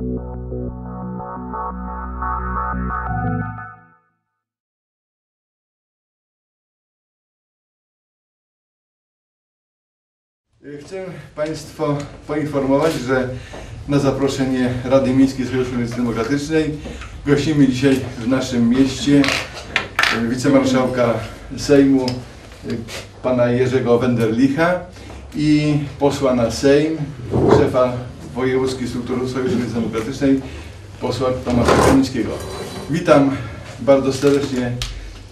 Chcę Państwa poinformować, że na zaproszenie Rady Miejskiej Sojuszu Lewicy Demokratycznej gościmy dzisiaj w naszym mieście e, wicemarszałka Sejmu e, pana Jerzego Wenderlicha i posła na Sejm, szefa wojewódzkiej struktury Sojuszu Lewicy Demokratycznej, posła Tomasza Kamińskiego. Witam bardzo serdecznie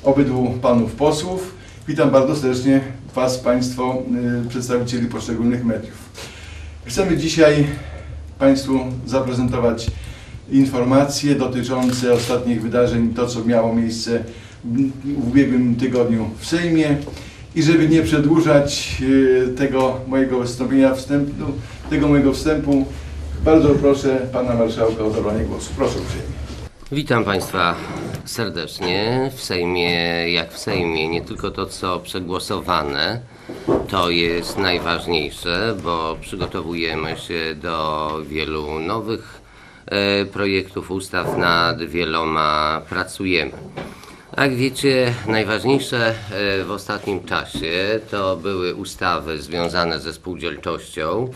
obydwu panów posłów. Witam bardzo serdecznie Was, Państwo, y, przedstawicieli poszczególnych mediów. Chcemy dzisiaj Państwu zaprezentować informacje dotyczące ostatnich wydarzeń, to co miało miejsce w ubiegłym tygodniu w Sejmie. I żeby nie przedłużać y, tego mojego wystąpienia, wstępu, tego mojego wstępu, bardzo proszę Pana Marszałka o zabranie głosu. Proszę uprzejmie. Witam Państwa serdecznie w Sejmie, jak w Sejmie. Nie tylko to, co przegłosowane, to jest najważniejsze, bo przygotowujemy się do wielu nowych e, projektów ustaw, nad wieloma pracujemy. Jak wiecie, najważniejsze e, w ostatnim czasie to były ustawy związane ze spółdzielczością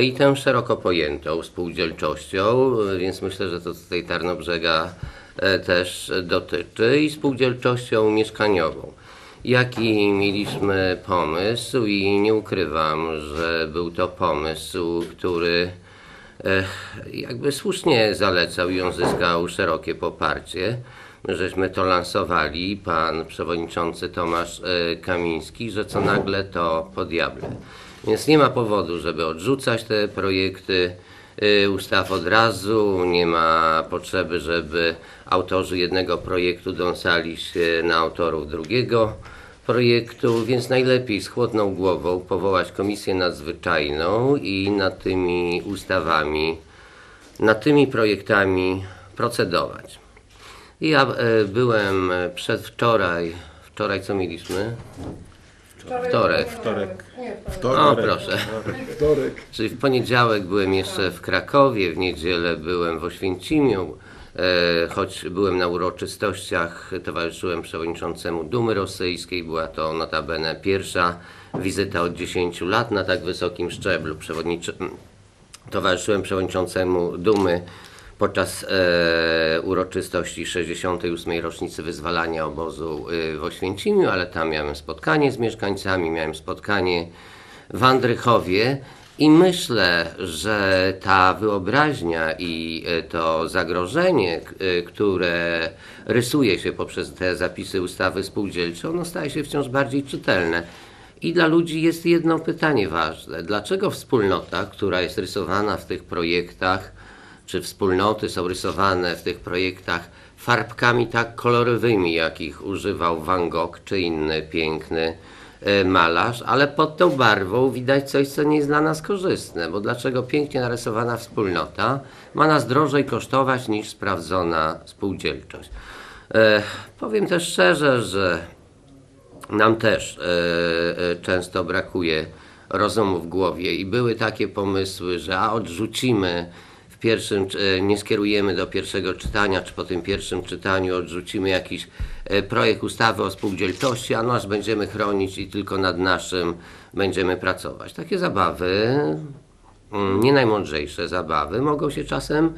i tę szeroko pojętą spółdzielczością, e, więc myślę, że to tutaj Tarnobrzega e, też dotyczy i spółdzielczością mieszkaniową. Jaki mieliśmy pomysł i nie ukrywam, że był to pomysł, który e, jakby słusznie zalecał i on zyskał szerokie poparcie. My żeśmy to lansowali, pan przewodniczący Tomasz e, Kamiński, że co nagle to po diable. Więc nie ma powodu, żeby odrzucać te projekty e, ustaw od razu, nie ma potrzeby, żeby autorzy jednego projektu dąsali się na autorów drugiego projektu, więc najlepiej z chłodną głową powołać komisję nadzwyczajną i nad tymi ustawami, nad tymi projektami procedować. Ja e, byłem przedwczoraj, wczoraj co mieliśmy? Wtorek. Wtorek. O, proszę. Wtorek. Czyli w poniedziałek byłem jeszcze w Krakowie, w niedzielę byłem w Oświęcimiu, e, choć byłem na uroczystościach, towarzyszyłem przewodniczącemu Dumy Rosyjskiej. Była to notabene pierwsza wizyta od 10 lat na tak wysokim szczeblu. Przewodniczy... Towarzyszyłem przewodniczącemu Dumy podczas e, uroczystości 68. rocznicy wyzwalania obozu e, w Oświęcimiu, ale tam miałem spotkanie z mieszkańcami, miałem spotkanie w Andrychowie i myślę, że ta wyobraźnia i e, to zagrożenie, e, które rysuje się poprzez te zapisy ustawy spółdzielczej, ono staje się wciąż bardziej czytelne. I dla ludzi jest jedno pytanie ważne. Dlaczego wspólnota, która jest rysowana w tych projektach, czy wspólnoty są rysowane w tych projektach farbkami tak kolorowymi, jakich używał Van Gogh czy inny piękny e, malarz, ale pod tą barwą widać coś, co nie jest dla nas korzystne, bo dlaczego pięknie narysowana wspólnota ma nas drożej kosztować niż sprawdzona spółdzielczość. E, powiem też szczerze, że nam też e, e, często brakuje rozumu w głowie i były takie pomysły, że a odrzucimy pierwszym, e, nie skierujemy do pierwszego czytania, czy po tym pierwszym czytaniu odrzucimy jakiś e, projekt ustawy o spółdzielczości, a nasz będziemy chronić i tylko nad naszym będziemy pracować. Takie zabawy mm, nie najmądrzejsze zabawy mogą się czasem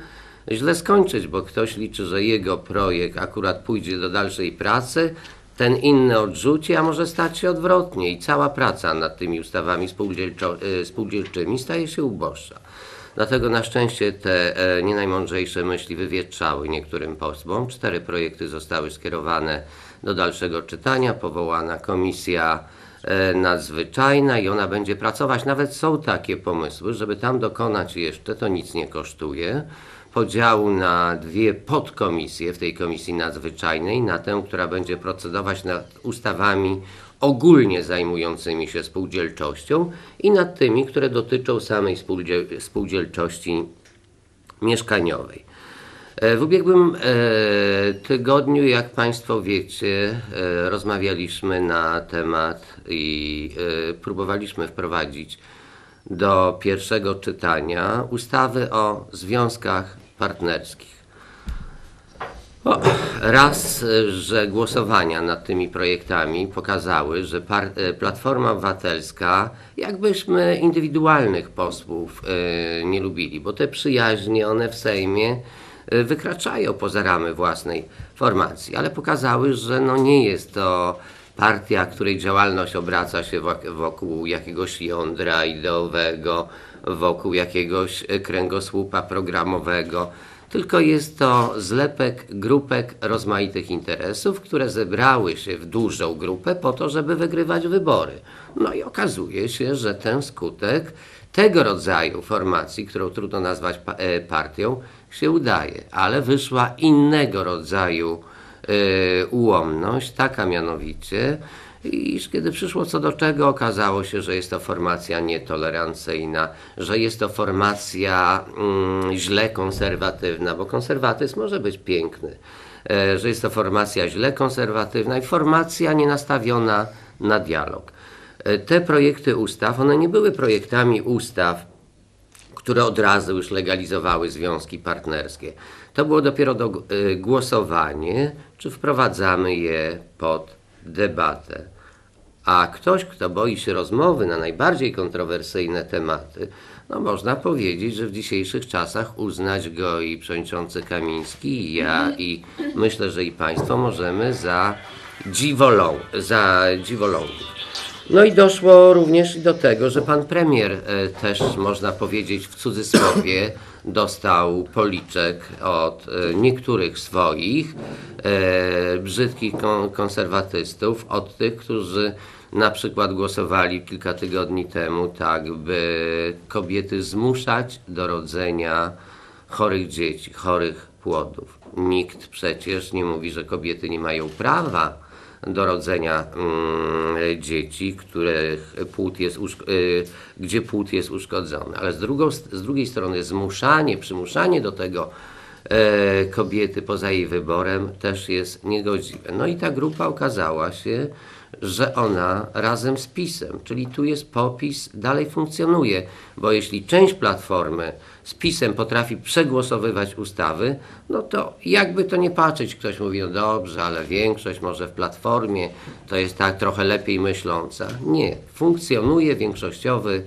źle skończyć, bo ktoś liczy, że jego projekt akurat pójdzie do dalszej pracy, ten inny odrzuci, a może stać się odwrotnie i cała praca nad tymi ustawami y, spółdzielczymi staje się uboższa. Dlatego na szczęście te e, myśli wywietrzały niektórym posłom. Cztery projekty zostały skierowane do dalszego czytania, powołana komisja e, nadzwyczajna i ona będzie pracować. Nawet są takie pomysły, żeby tam dokonać jeszcze, to nic nie kosztuje, podziału na dwie podkomisje w tej komisji nadzwyczajnej, na tę, która będzie procedować nad ustawami ogólnie zajmującymi się spółdzielczością i nad tymi, które dotyczą samej spółdziel spółdzielczości mieszkaniowej. E, W ubiegłym e, tygodniu, jak Państwo wiecie, e, rozmawialiśmy na temat i próbowaliśmy wprowadzić do pierwszego czytania ustawy o związkach partnerskich. Raz, y, że głosowania nad tymi projektami pokazały, że y, Platforma Obywatelska, jakbyśmy indywidualnych posłów y, nie lubili, bo te przyjaźnie, one w Sejmie wykraczają poza ramy własnej formacji, ale pokazały, że no nie jest to partia, której działalność obraca się wok- wokół jakiegoś jądra ideowego, wokół jakiegoś kręgosłupa programowego, tylko jest to zlepek grupek rozmaitych interesów, które zebrały się w dużą grupę po to, żeby wygrywać wybory. No i okazuje się, że ten skutek tego rodzaju formacji, którą trudno nazwać e, partią, się udaje, ale wyszła innego rodzaju e, ułomność, taka mianowicie, iż kiedy przyszło co do czego, okazało się, że jest to formacja nietolerancyjna, że jest to formacja mm, źle konserwatywna, bo konserwatyzm może być piękny, e, że jest to formacja źle konserwatywna i formacja nienastawiona na dialog. E, Te projekty ustaw, one nie były projektami ustaw, które od razu już legalizowały związki partnerskie. To było dopiero do, y, głosowanie, czy wprowadzamy je pod debatę. A ktoś, kto boi się rozmowy na najbardziej kontrowersyjne tematy, no można powiedzieć, że w dzisiejszych czasach uznać go i przewodniczący Kamiński, i ja, i myślę, że i państwo możemy za dziwolą, za dziwolągów. No i doszło również i do tego, że pan premier e, też, można powiedzieć w cudzysłowie, dostał policzek od e, niektórych swoich e, brzydkich kon- konserwatystów, od tych, którzy na przykład głosowali kilka tygodni temu tak, by kobiety zmuszać do rodzenia chorych dzieci, chorych płodów. Nikt przecież nie mówi, że kobiety nie mają prawa do rodzenia mm, dzieci, których płód jest y, gdzie płód jest uszkodzony. Ale z, drugą, z drugiej strony zmuszanie, przymuszanie do tego e, kobiety poza jej wyborem też jest niegodziwe. No i ta grupa okazała się, że ona razem z PiSem, czyli tu jest popis, dalej funkcjonuje, bo jeśli część Platformy z PiSem potrafi przegłosowywać ustawy, no to jakby to nie patrzeć, ktoś mówi, no dobrze, ale większość może w Platformie to jest tak trochę lepiej myśląca. Nie, funkcjonuje większościowy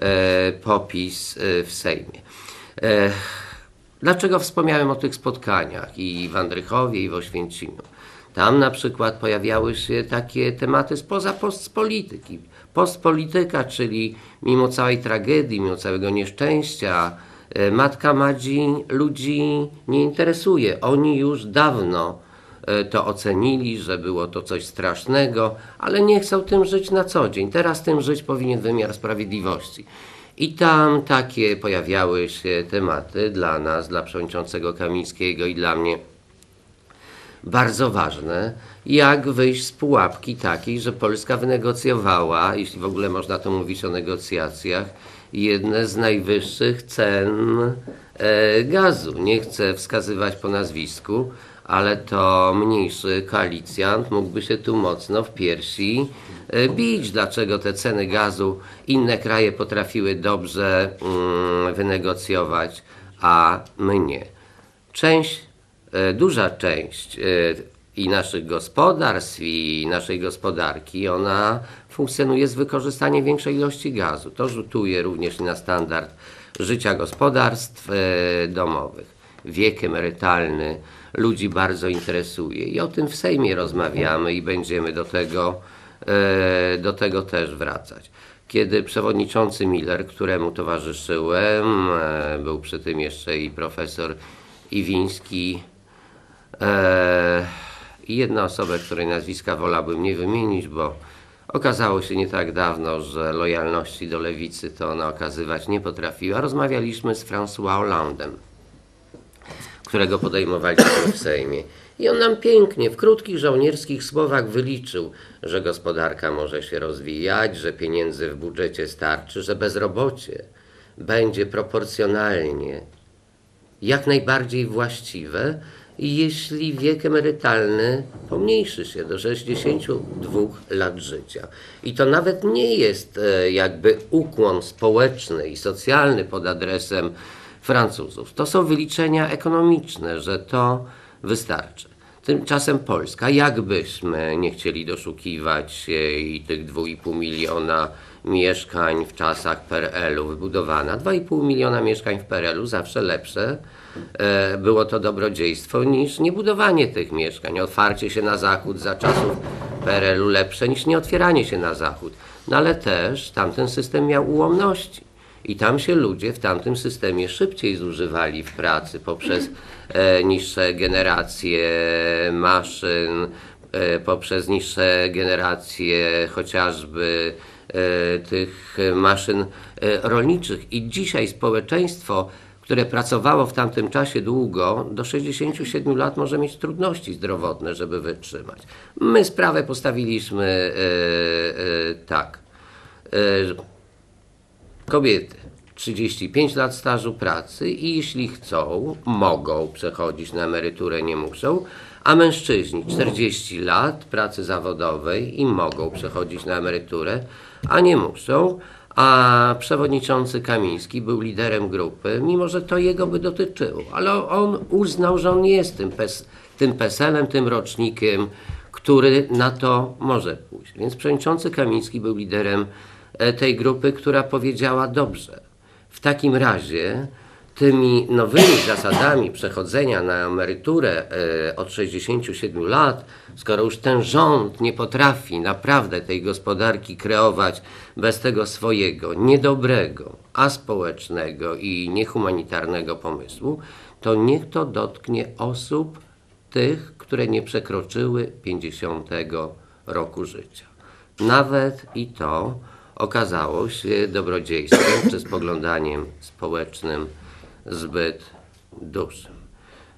e, popis e, w Sejmie. E, Dlaczego wspomniałem o tych spotkaniach i w Andrychowie, i w Oświęcimiu? Tam na przykład pojawiały się takie tematy spoza postpolityki. Postpolityka, czyli mimo całej tragedii, mimo całego nieszczęścia, e, matka Madzi ludzi nie interesuje. Oni już dawno e, to ocenili, że było to coś strasznego, ale nie chcą tym żyć na co dzień. Teraz tym żyć powinien wymiar sprawiedliwości. I tam takie pojawiały się tematy dla nas, dla przewodniczącego Kamińskiego i dla mnie bardzo ważne, jak wyjść z pułapki takiej, że Polska wynegocjowała, jeśli w ogóle można tu mówić o negocjacjach, jedne z najwyższych cen e, gazu. Nie chcę wskazywać po nazwisku, ale to mniejszy koalicjant mógłby się tu mocno w piersi e, bić. Dlaczego te ceny gazu inne kraje potrafiły dobrze mm, wynegocjować, a my nie. Część duża część e, i naszych gospodarstw, i naszej gospodarki, ona funkcjonuje z wykorzystaniem większej ilości gazu. To rzutuje również na standard życia gospodarstw e, domowych. Wiek emerytalny ludzi bardzo interesuje i o tym w Sejmie rozmawiamy i będziemy do tego, e, do tego też wracać. Kiedy przewodniczący Miller, któremu towarzyszyłem, e, był przy tym jeszcze i profesor Iwiński, I jedna osoba, której nazwiska wolałbym nie wymienić, bo okazało się nie tak dawno, że lojalności do lewicy to ona okazywać nie potrafiła. Rozmawialiśmy z François Hollandem, którego podejmowaliśmy w Sejmie. I on nam pięknie, w krótkich żołnierskich słowach wyliczył, że gospodarka może się rozwijać, że pieniędzy w budżecie starczy, że bezrobocie będzie proporcjonalnie jak najbardziej właściwe jeśli wiek emerytalny pomniejszy się do 62 lat życia. I to nawet nie jest e, jakby ukłon społeczny i socjalny pod adresem Francuzów. To są wyliczenia ekonomiczne, że to wystarczy. Tymczasem Polska, jakbyśmy nie chcieli doszukiwać się i tych 2,5 miliona mieszkań w czasach PRL-u wybudowana, 2,5 miliona mieszkań w PRL-u zawsze lepsze e, było to dobrodziejstwo niż niebudowanie tych mieszkań. Otwarcie się na zachód za czasów PRL-u lepsze niż nieotwieranie się na zachód. No ale też tamten system miał ułomności. I tam się ludzie w tamtym systemie szybciej zużywali w pracy poprzez e, niższe generacje maszyn, e, poprzez niższe generacje chociażby tych maszyn e, rolniczych. I dzisiaj społeczeństwo, które pracowało w tamtym czasie długo, do 67 lat może mieć trudności zdrowotne, żeby wytrzymać. My sprawę postawiliśmy e, e, tak. E, Kobiety 35 lat stażu pracy i jeśli chcą, mogą przechodzić na emeryturę, nie muszą, a mężczyźni 40 lat pracy zawodowej i mogą przechodzić na emeryturę, a nie muszą. A przewodniczący Kamiński był liderem grupy, mimo że to jego by dotyczyło, ale on uznał, że on jest tym, pes, tym PESEL-em, tym rocznikiem, który na to może pójść. Więc przewodniczący Kamiński był liderem e, tej grupy, która powiedziała dobrze. W takim razie tymi nowymi zasadami przechodzenia na emeryturę e, od 67 lat, skoro już ten rząd nie potrafi naprawdę tej gospodarki kreować bez tego swojego niedobrego, aspołecznego i niehumanitarnego pomysłu, to niech to dotknie osób tych, które nie przekroczyły 50 roku życia. Nawet i to okazało się dobrodziejstwem czy spoglądaniem społecznym zbyt dużym.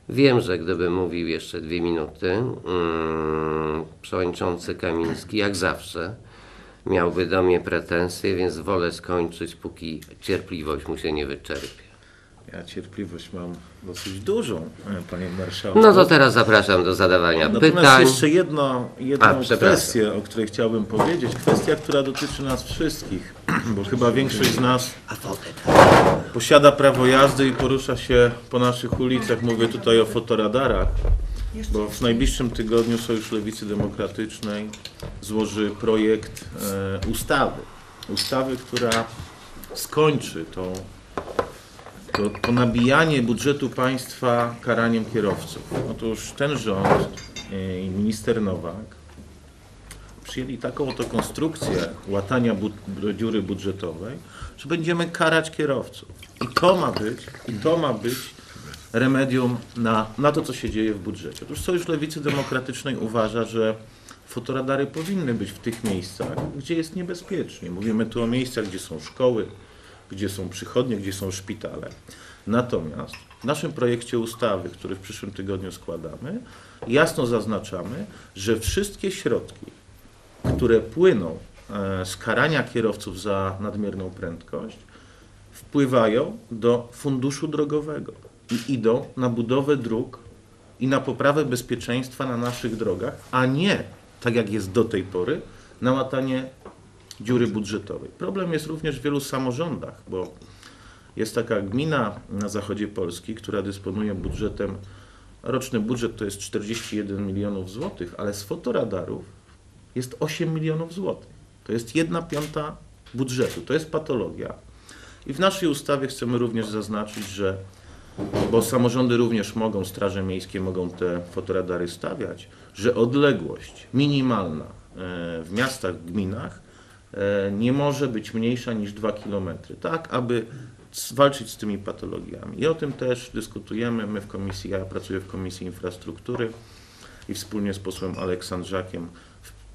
Wiem, że gdybym mówił jeszcze dwie minuty, mm, przewodniczący Kamiński, jak zawsze, miałby do mnie pretensje, więc wolę skończyć, póki cierpliwość mu się nie wyczerpie. Ja cierpliwość mam dosyć dużą, e, panie marszałku. No to teraz zapraszam do zadawania Natomiast pytań. jeszcze jedno, jedną A, kwestię, o której chciałbym powiedzieć. Kwestia, która dotyczy nas wszystkich, bo chyba większość z nas posiada prawo jazdy i porusza się po naszych ulicach. Mówię tutaj o fotoradarach, bo w najbliższym tygodniu Sojusz Lewicy Demokratycznej złoży projekt e, ustawy. Ustawy, która skończy tą, to, to nabijanie budżetu państwa karaniem kierowców. Otóż ten rząd e, i minister Nowak przyjęli taką oto konstrukcję łatania bu- bu- dziury budżetowej, że będziemy karać kierowców. I to ma być, i to ma być remedium na, na to, co się dzieje w budżecie. Otóż Sojusz Lewicy Demokratycznej uważa, że fotoradary powinny być w tych miejscach, gdzie jest niebezpiecznie. Mówimy tu o miejscach, gdzie są szkoły, gdzie są przychodnie, gdzie są szpitale. Natomiast w naszym projekcie ustawy, który w przyszłym tygodniu składamy, jasno zaznaczamy, że wszystkie środki, które płyną e, z karania kierowców za nadmierną prędkość, wpływają do funduszu drogowego i idą na budowę dróg i na poprawę bezpieczeństwa na naszych drogach, a nie, tak jak jest do tej pory, na łatanie dziury budżetowej. Problem jest również w wielu samorządach, bo jest taka gmina na zachodzie Polski, która dysponuje budżetem, roczny budżet to jest 41 milionów złotych, ale z fotoradarów jest 8 milionów złotych. To jest jedna piąta budżetu. To jest patologia. I w naszej ustawie chcemy również zaznaczyć, że bo samorządy również mogą, straże miejskie mogą te fotoradary stawiać, że odległość minimalna e, w miastach, gminach e, nie może być mniejsza niż 2 km, tak aby walczyć z tymi patologiami. I o tym też dyskutujemy. My w komisji, ja pracuję w Komisji Infrastruktury i wspólnie z posłem Aleksandrzakiem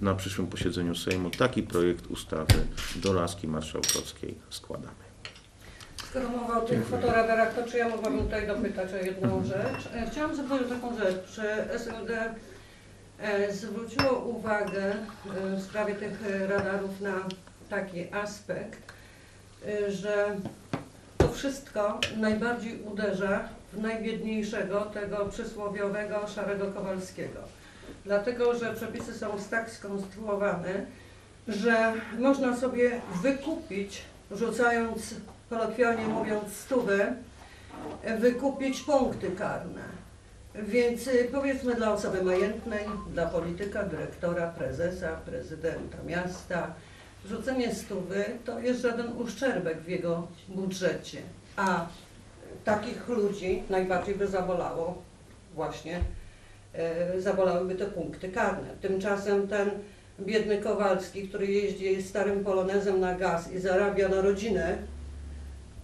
na przyszłym posiedzeniu Sejmu taki projekt ustawy do laski marszałkowskiej składamy. Skoro mowa o tych fotoradarach, to czy ja mogłabym tutaj dopytać o jedną rzecz? E, Chciałam zapytać o taką rzecz. Czy SLD e, zwróciło uwagę e, w sprawie tych radarów na taki aspekt, że to wszystko najbardziej uderza w najbiedniejszego, tego przysłowiowego szarego Kowalskiego. Dlatego, że przepisy są tak skonstruowane, że można sobie wykupić, rzucając, kolokwialnie mówiąc, stówę, wykupić punkty karne. Więc y, powiedzmy dla osoby majętnej, dla polityka, dyrektora, prezesa, prezydenta miasta, rzucenie stówy to jest żaden uszczerbek w jego budżecie. A takich ludzi najbardziej by zabolało właśnie, zabolałyby te punkty karne. Tymczasem ten biedny Kowalski, który jeździ starym polonezem na gaz i zarabia na rodzinę,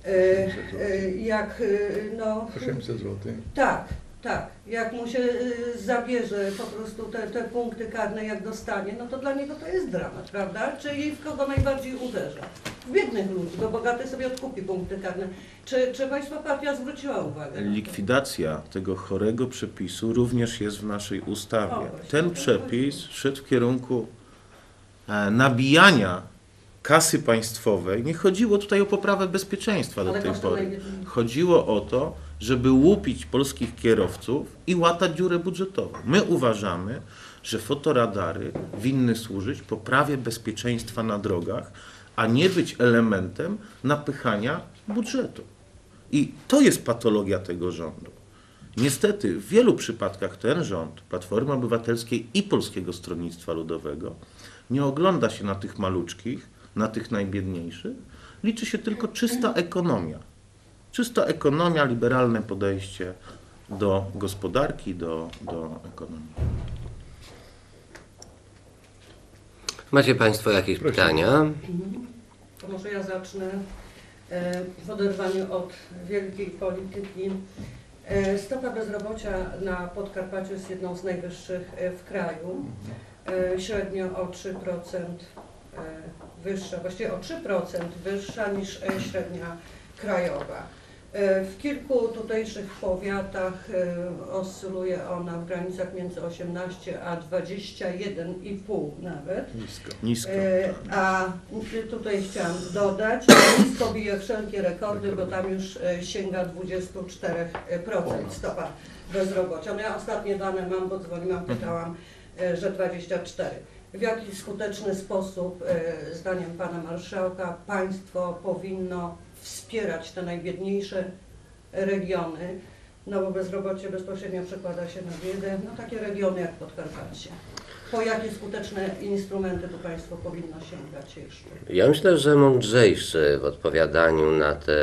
e, e, jak e, no... 800 zł. Tak, tak. Jak mu się y, zabierze po prostu te, te punkty karne, jak dostanie, no to dla niego to jest dramat, prawda? Czyli w kogo najbardziej uderza? W biednych ludzi, bo bogaty sobie odkupi punkty karne. Czy, czy Państwa partia zwróciła uwagę? na to? Likwidacja tego chorego przepisu również jest w naszej O, ustawie. właśnie, Ten to przepis szedł w kierunku e, nabijania kasy państwowej. Nie chodziło tutaj o poprawę bezpieczeństwa do Ale tej kosztem pory. najbiedniejszych. Chodziło o to, żeby łupić polskich kierowców i łatać dziurę budżetową. My uważamy, że fotoradary winny służyć poprawie bezpieczeństwa na drogach, a nie być elementem napychania budżetu. I to jest patologia tego rządu. Niestety w wielu przypadkach ten rząd Platformy Obywatelskiej i Polskiego Stronnictwa Ludowego nie ogląda się na tych maluczkich, na tych najbiedniejszych. Liczy się tylko czysta ekonomia. Czysta ekonomia, liberalne podejście do gospodarki, do, do ekonomii. Macie Państwo jakieś pytania? To może ja zacznę e, w oderwaniu od wielkiej polityki. E, Stopa bezrobocia na Podkarpaciu jest jedną z najwyższych e, w kraju. Średnio o 3% e, wyższa, właściwie o 3% wyższa niż średnia krajowa. E, W kilku tutejszych powiatach e, oscyluje ona w granicach między 18 a 21,5 nawet. Nisko. Nisko. E, A tutaj chciałam dodać, nisko bije wszelkie rekordy, bo tam już e, sięga 24% stopa bezrobocia. No ja ostatnie dane mam, bo dzwoniłam, pytałam, e, że 24. W jaki skuteczny sposób, e, zdaniem Pana Marszałka, państwo powinno wspierać te najbiedniejsze regiony, no bo bezrobocie bezpośrednio przekłada się na biedę, no takie regiony jak Podkarpacie. Po jakie skuteczne instrumenty tu Państwo powinno sięgać jeszcze? Ja myślę, że mądrzejszy w odpowiadaniu na te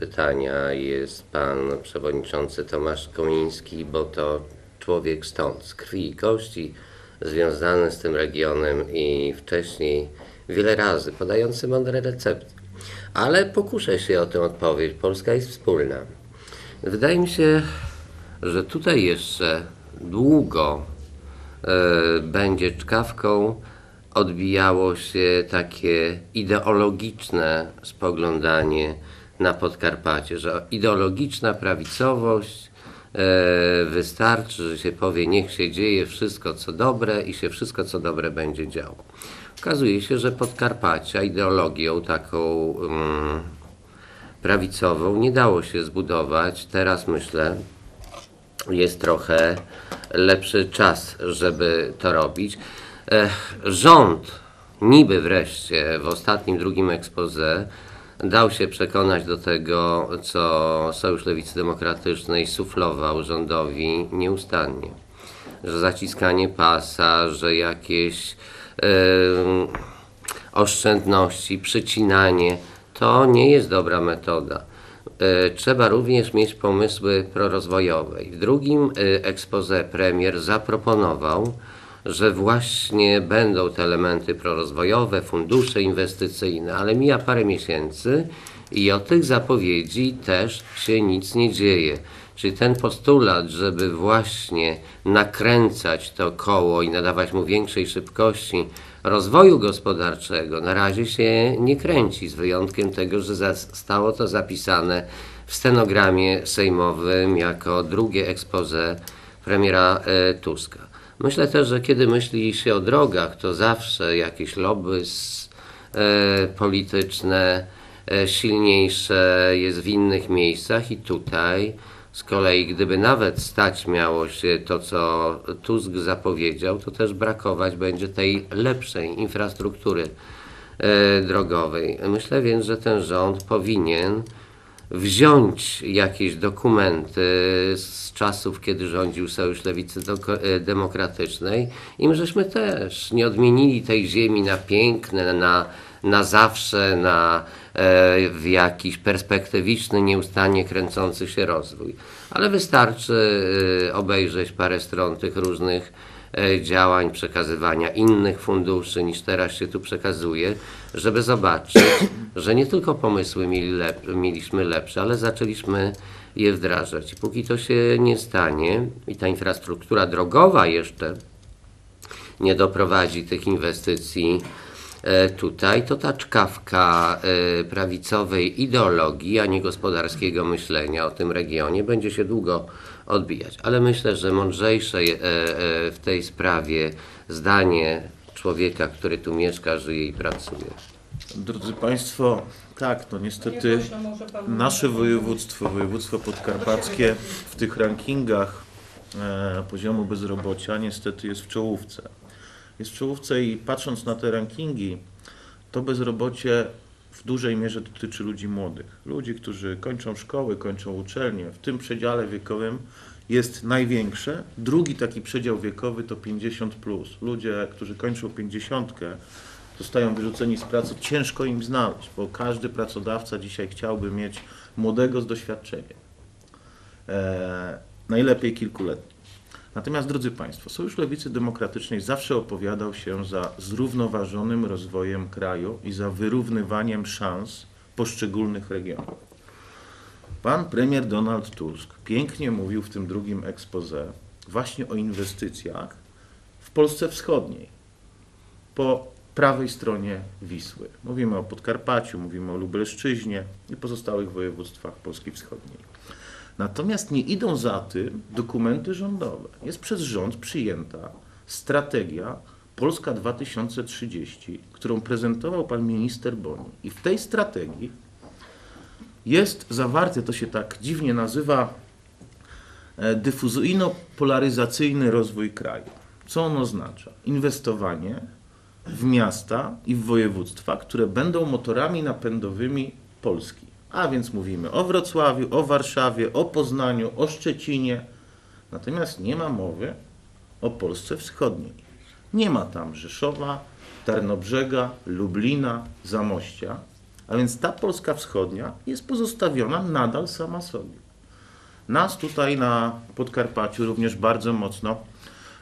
pytania jest pan przewodniczący Tomasz Komiński, bo to człowiek stąd, z krwi i kości, związany z tym regionem i wcześniej wiele razy podający mądre recepty. Ale pokuszę się o tę odpowiedź. Polska jest wspólna. Wydaje mi się, że tutaj jeszcze długo e, będzie czkawką odbijało się takie ideologiczne spoglądanie na Podkarpacie, że ideologiczna prawicowość wystarczy, że się powie, niech się dzieje wszystko co dobre i się wszystko co dobre będzie działo. Okazuje się, że Podkarpacia ideologią taką mm, prawicową nie dało się zbudować. Teraz myślę, jest trochę lepszy czas, żeby to robić. Ech, rząd niby wreszcie w ostatnim, drugim expose dał się przekonać do tego, co Sojusz Lewicy Demokratycznej suflował rządowi nieustannie. Że zaciskanie pasa, że jakieś em, oszczędności, przycinanie, to nie jest dobra metoda. E, Trzeba również mieć pomysły prorozwojowe. W drugim e, expose premier zaproponował, że właśnie będą te elementy prorozwojowe, fundusze inwestycyjne, ale mija parę miesięcy i od tych zapowiedzi też się nic nie dzieje. Czyli ten postulat, żeby właśnie nakręcać to koło i nadawać mu większej szybkości rozwoju gospodarczego, na razie się nie kręci, z wyjątkiem tego, że zostało to zapisane w stenogramie sejmowym jako drugie expose premiera e, Tuska. Myślę też, że kiedy myśli się o drogach, to zawsze jakieś lobby e, polityczne silniejsze jest w innych miejscach i tutaj z kolei gdyby nawet stać miało się to, co Tusk zapowiedział, to też brakować będzie tej lepszej infrastruktury e, drogowej. Myślę więc, że ten rząd powinien wziąć jakieś dokumenty z czasów, kiedy rządził Sojusz Lewicy e, Demokratycznej i my żeśmy też nie odmienili tej ziemi na piękne, na, na zawsze, na e, w jakiś perspektywiczny, nieustannie kręcący się rozwój. Ale wystarczy e, obejrzeć parę stron tych różnych działań, przekazywania innych funduszy niż teraz się tu przekazuje, żeby zobaczyć, że nie tylko pomysły mieli lep, mieliśmy lepsze, ale zaczęliśmy je wdrażać. I póki to się nie stanie i ta infrastruktura drogowa jeszcze nie doprowadzi tych inwestycji e, tutaj, to ta czkawka e, prawicowej ideologii, a nie gospodarskiego myślenia o tym regionie będzie się długo odbijać. Ale myślę, że mądrzejsze e, e, w tej sprawie zdanie człowieka, który tu mieszka, żyje i pracuje. Drodzy Państwo, tak, no niestety nasze województwo, województwo podkarpackie w tych rankingach e, poziomu bezrobocia niestety jest w czołówce. Jest w czołówce i patrząc na te rankingi, to bezrobocie w dużej mierze dotyczy ludzi młodych. Ludzi, którzy kończą szkoły, kończą uczelnie. W tym przedziale wiekowym jest największe. Drugi taki przedział wiekowy to 50. Plus. Ludzie, którzy kończą 50, zostają wyrzuceni z pracy. Ciężko im znaleźć, bo każdy pracodawca dzisiaj chciałby mieć młodego z doświadczeniem. E, najlepiej kilkuletni. Natomiast, drodzy Państwo, Sojusz Lewicy Demokratycznej zawsze opowiadał się za zrównoważonym rozwojem kraju i za wyrównywaniem szans poszczególnych regionów. Pan premier Donald Tusk pięknie mówił w tym drugim expose właśnie o inwestycjach w Polsce Wschodniej, po prawej stronie Wisły. Mówimy o Podkarpaciu, mówimy o Lubelszczyźnie i pozostałych województwach Polski Wschodniej. Natomiast nie idą za tym dokumenty rządowe. Jest przez rząd przyjęta strategia Polska 2030, którą prezentował pan minister Boni. I w tej strategii jest zawarte, to się tak dziwnie nazywa, e, dyfuzyjno-polaryzacyjny rozwój kraju. Co on oznacza? Inwestowanie w miasta i w województwa, które będą motorami napędowymi Polski. A więc mówimy o Wrocławiu, o Warszawie, o Poznaniu, o Szczecinie. Natomiast nie ma mowy o Polsce Wschodniej. Nie ma tam Rzeszowa, Tarnobrzega, Lublina, Zamościa. A więc ta Polska Wschodnia jest pozostawiona nadal sama sobie. Nas tutaj na Podkarpaciu również bardzo mocno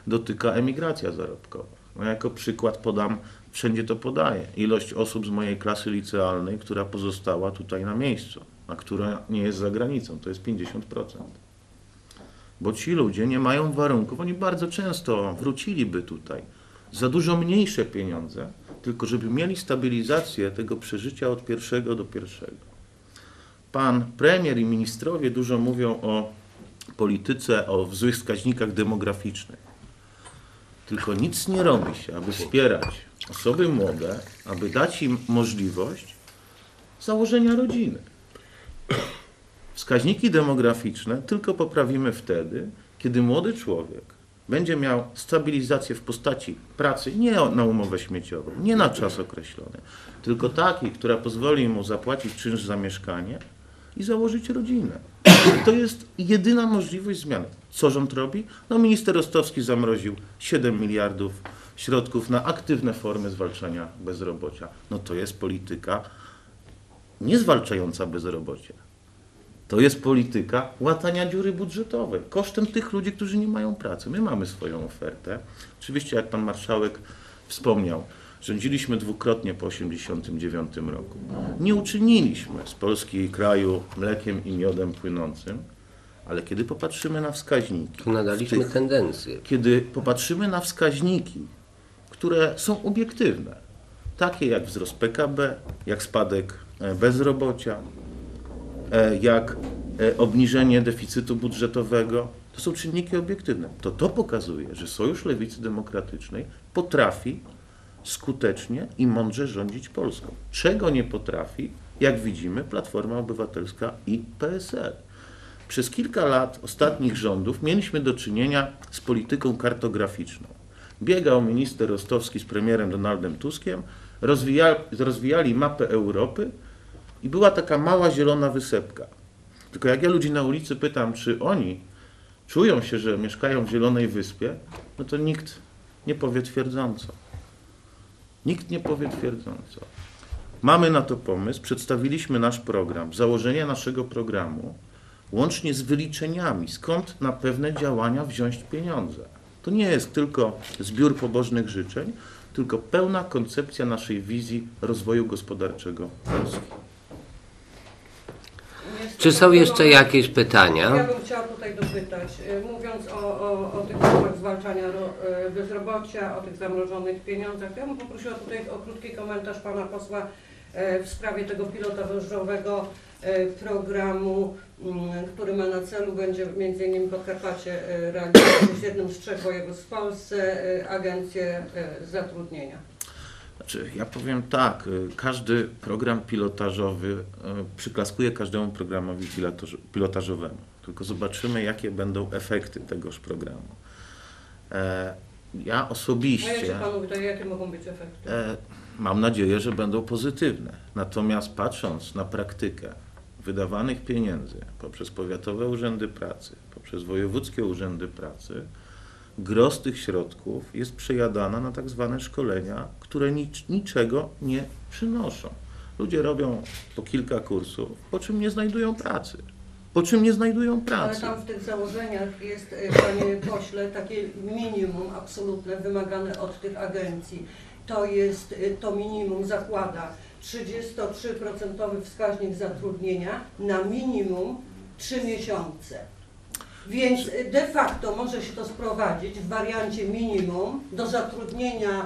dotyka emigracja zarobkowa. No jako przykład podam, wszędzie to podaję, ilość osób z mojej klasy licealnej, która pozostała tutaj na miejscu, a która nie jest za granicą, to jest 50%. Bo ci ludzie nie mają warunków, oni bardzo często wróciliby tutaj za dużo mniejsze pieniądze, tylko żeby mieli stabilizację tego przeżycia od pierwszego do pierwszego. Pan premier i ministrowie dużo mówią o polityce, o złych wskaźnikach demograficznych. Tylko nic nie robi się, aby wspierać osoby młode, aby dać im możliwość założenia rodziny. Wskaźniki demograficzne tylko poprawimy wtedy, kiedy młody człowiek będzie miał stabilizację w postaci pracy nie na umowę śmieciową, nie na czas określony, tylko takiej, która pozwoli mu zapłacić czynsz za mieszkanie i założyć rodzinę. To jest jedyna możliwość zmiany. Co rząd robi? No minister Rostowski zamroził 7 miliardów środków na aktywne formy zwalczania bezrobocia. No to jest polityka nie zwalczająca bezrobocia. To jest polityka łatania dziury budżetowej kosztem tych ludzi, którzy nie mają pracy. My mamy swoją ofertę. Oczywiście, jak pan marszałek wspomniał, rządziliśmy dwukrotnie po 1989 roku. Nie uczyniliśmy z Polski kraju mlekiem i miodem płynącym, ale kiedy popatrzymy na wskaźniki, nadaliśmy tych- tendencję. kiedy popatrzymy na wskaźniki, które są obiektywne, takie jak wzrost PKB, jak spadek e, bezrobocia, e, jak e, obniżenie deficytu budżetowego, to są czynniki obiektywne. To to pokazuje, że Sojusz Lewicy Demokratycznej potrafi skutecznie i mądrze rządzić Polską. Czego nie potrafi jak widzimy, Platforma Obywatelska i PSL. Przez kilka lat ostatnich rządów mieliśmy do czynienia z polityką kartograficzną. Biegał minister Rostowski z premierem Donaldem Tuskiem, rozwija, rozwijali mapę Europy i była taka mała zielona wysepka. Tylko jak ja ludzi na ulicy pytam, czy oni czują się, że mieszkają w Zielonej Wyspie, no to nikt nie powie twierdząco. Nikt nie powie twierdząco. Mamy na to pomysł, przedstawiliśmy nasz program, założenia naszego programu, łącznie z wyliczeniami, skąd na pewne działania wziąć pieniądze. To nie jest tylko zbiór pobożnych życzeń, tylko pełna koncepcja naszej wizji rozwoju gospodarczego Polski. Czy są jeszcze jakieś pytania? Ja bym chciała tutaj dopytać, y, mówiąc o, o, o tych formach zwalczania y, bezrobocia, o tych zamrożonych pieniądzach, ja bym poprosiła tutaj o krótki komentarz pana posła y, w sprawie tego pilotażowego y, programu, mm, który ma na celu, będzie między innymi Podkarpacie realizować w jednym z trzech województw w Polsce agencję zatrudnienia. Znaczy, ja powiem tak, y, każdy program pilotażowy y, przyklaskuje każdemu programowi pilotaż- pilotażowemu. Tylko zobaczymy, jakie będą efekty tegoż programu. E, Ja A osobiście się panu pytam, jakie mogą być efekty? e, mam nadzieję, że będą pozytywne. Natomiast patrząc na praktykę wydawanych pieniędzy poprzez powiatowe urzędy pracy, poprzez wojewódzkie urzędy pracy, gros tych środków jest przejadana na tak zwane szkolenia, które nic, niczego nie przynoszą. Ludzie robią po kilka kursów, po czym nie znajdują pracy. Po czym nie znajdują Ale pracy. tam w tych założeniach jest, y, panie pośle, takie minimum absolutne wymagane od tych agencji. To jest, y, to minimum zakłada 33% wskaźnik zatrudnienia na minimum 3 miesiące. Więc de facto może się to sprowadzić w wariancie minimum do zatrudnienia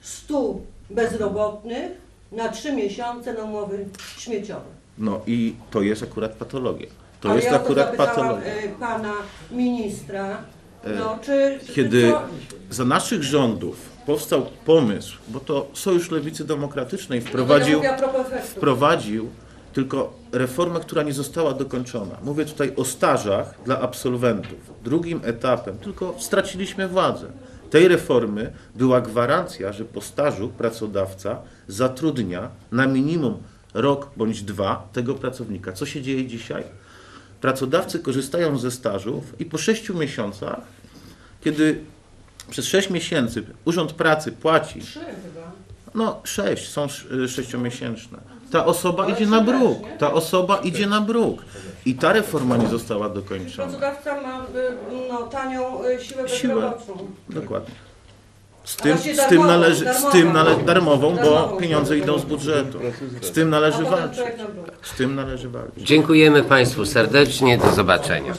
100 bezrobotnych na 3 miesiące na umowy śmieciowe. No i to jest akurat patologia. To Ale jest ja akurat patologia. y, pana ministra, E, no, czy, Kiedy co, za naszych rządów powstał pomysł, bo to Sojusz Lewicy Demokratycznej no to ja wprowadził, tylko reformę, która nie została dokończona. Mówię tutaj o stażach dla absolwentów. Drugim etapem, tylko straciliśmy władzę. Tej reformy była gwarancja, że po stażu pracodawca zatrudnia na minimum rok bądź dwa tego pracownika. Co się dzieje dzisiaj? Pracodawcy korzystają ze stażów i po sześciu miesiącach, kiedy przez sześć miesięcy Urząd Pracy płaci Trzy chyba. no, sześć, są sz- sześciomiesięczne. Ta osoba idzie na bruk, ta osoba idzie na bruk. I ta reforma nie została dokończona. Pracodawca ma y, no, tanią y, siłę Siłę. bezrobotną. Dokładnie. Z tym, z tym należy, z darmową. tym nale, darmową, bo pieniądze idą z budżetu. Z tym należy walczyć. Z tym należy walczyć. Dziękujemy Państwu serdecznie. Do zobaczenia.